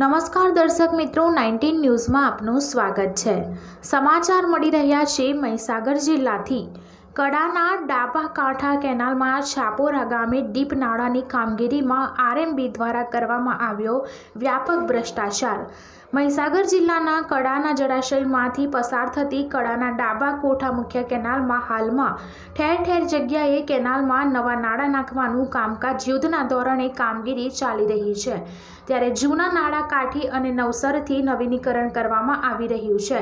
નમસ્કાર દર્શક મિત્રો, નાઇન્ટીન ન્યૂઝમાં આપનું સ્વાગત છે. સમાચાર મળી રહ્યા છે મહીસાગર જિલ્લાથી. કડાના ડાબા કાંઠા કેનાલમાં છાપોરા ગામે ડીપ નાળાની કામગીરીમાં આરએમબી દ્વારા કરવામાં આવ્યો વ્યાપક ભ્રષ્ટાચાર. મહીસાગર જિલ્લાના કડાના જળાશયમાંથી પસાર થતી કડાના ડાબા કોઠા મુખ્ય કેનાલમાં હાલમાં ઠેર ઠેર જગ્યાએ કેનાલમાં નવા નાળા નાખવાનું કામકાજ યુદ્ધના ધોરણે કામગીરી ચાલી રહી છે. ત્યારે જૂના નાળા કાઠી અને નવસરથી નવીનીકરણ કરવામાં આવી રહ્યું છે.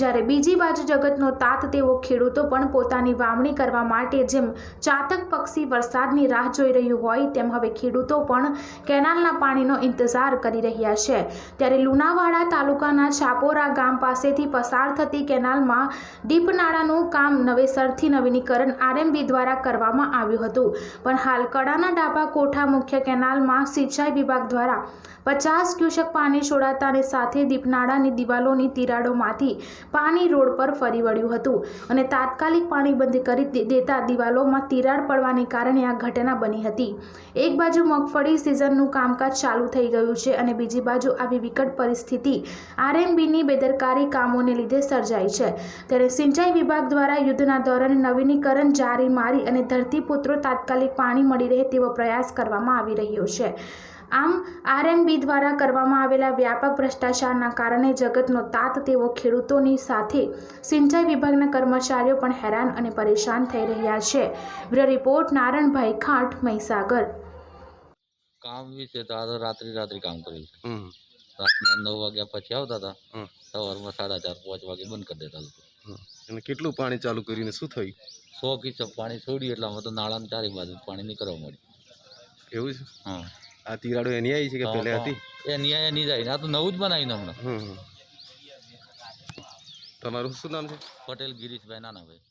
જ્યારે બીજી બાજુ જગતનો તાત તેવો ખેડૂતો પણ પોતાની વાવણી કરવા માટે જેમ ચાતક પક્ષી વરસાદની રાહ જોઈ રહ્યું હોય, તેમ હવે ખેડૂતો પણ કેનાલના પાણીનો ઇંતજાર કરી રહ્યા છે. ત્યારે લુણાવાડા તાલુકાના છાપોરા ગામ પાસેથી પસાર થતી કેનાલમાં ડીપ કામ નવેસરથી નવીનીકરણ આરએમબી દ્વારા કરવામાં આવ્યું હતું. પણ હાલ કડાના ડાબા કોઠા મુખ્ય કેનાલમાં સિંચાઈ વિભાગ દ્વારા પચાસ ક્યુસેક પાણી છોડાતાની સાથે દીપનાળાની દિવાલોની તિરાડોમાંથી પાણી રોડ પર ફરી વળ્યું હતું અને તાત્કાલિક પાણી બંધ કરી દેતા દિવાલોમાં તિરાડ પડવાને કારણે આ ઘટના બની હતી. એક બાજુ મગફળી સિઝનનું કામકાજ ચાલુ થઈ ગયું છે અને બીજી બાજુ આવી વિકટ પરિસ્થિતિ આરએમબીની બેદરકારી કામોને લીધે સર્જાઈ છે. ત્યારે સિંચાઈ વિભાગ દ્વારા યુદ્ધના ધોરણે નવીનીકરણ જારી મારી અને ધરતીપુત્રો તાત્કાલિક પાણી મળી રહે તેવો પ્રયાસ કરવામાં આવી રહ્યો છે. આમ આરએમબી દ્વારા કરવામાં આવેલા વ્યાપક ભ્રષ્ટાચારના કારણે જગતનો તાત તેવો ખેડૂતોની સાથે સિંચાઈ વિભાગના કર્મચારીઓ પણ હેરાન અને પરેશાન થઈ રહ્યા છે. Bureau report Naranbhai Khant Mahisagar. કામ વિશે તો રાત્રિ રાત્રિ કામ કર્યું છે. રાતના નવ વાગ્યા પછી આવતા હતા સવારમાં સાડા ચાર પાંચ વાગે બંધ કરી દેતા લોકો. અને કેટલું પાણી ચાલુ કરીને શું થયું? સો કિચપ પાણી છોડી એટલામાં તો નાળાની ચારે બાજુ પાણી નીકળવા મળ્યું. એવું છે? હા. આ તિરાડો એની આવી છે કે પહેલે હતી એ ન્યાય નહીં જાય આ તો નવું જ બનાવ્યું હમણાં. હમ હમ. તમારું શું નામ છે? પટેલ ગિરીશભાઈ નાનાભાઈ.